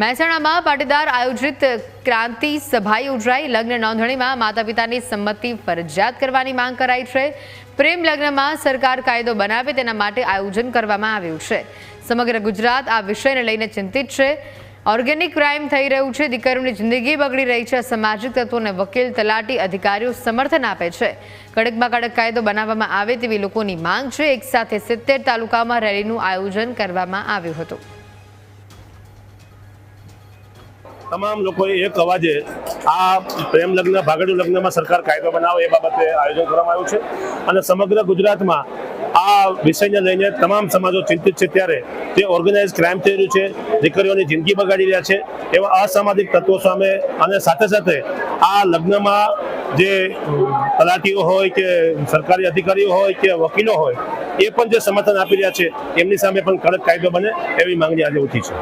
મહેસાણામાં પાટીદાર આયોજિત ક્રાંતિ સભા યોજાઈ લગ્ન નોંધણીમાં માતા પિતાની સંમતિ ફરજિયાત કરવાની માંગ કરાઈ છે. પ્રેમ લગ્નમાં સરકાર કાયદો બનાવે તેના માટે આયોજન કરવામાં આવ્યું છે. સમગ્ર ગુજરાત આ વિષયને લઈને ચિંતિત છે. ઓર્ગેનિક ક્રાઇમ થઈ રહ્યું છે. દીકરીઓની જિંદગી બગડી રહી છે. સામાજિક તત્વોને વકીલ, તલાટી અધિકારીઓ સમર્થન આપે છે. કડકમાં કડક કાયદો બનાવવામાં આવે તેવી લોકોની માંગ છે. એકસાથે સિત્તેર તાલુકામાં રેલીનું આયોજન કરવામાં આવ્યું હતું. તમામ લોકોએ એક અવાજે આ પ્રેમ લગ્ન, ભાગડું લગ્નમાં સરકાર કાયદો બનાવે એ બાબતે આયોજન કરવામાં આવ્યું છે. અને સમગ્ર ગુજરાતમાં આ વિષયને લઈને તમામ સમાજો ચિંતિત છે ત્યારે તે ઓર્ગેનાઇઝ ક્રાઇમ થઈ રહ્યું છે. દીકરીઓની જિંદગી બગાડી રહ્યા છે. એવા અસામાજિક તત્વો સામે અને સાથે સાથે આ લગ્નમાં જે તલાટીઓ હોય કે સરકારી અધિકારીઓ હોય કે વકીલો હોય, એ પણ જે સમર્થન આપી રહ્યા છે, એમની સામે પણ કડક કાયદો બને એવી માંગણી આજે ઉઠી છે.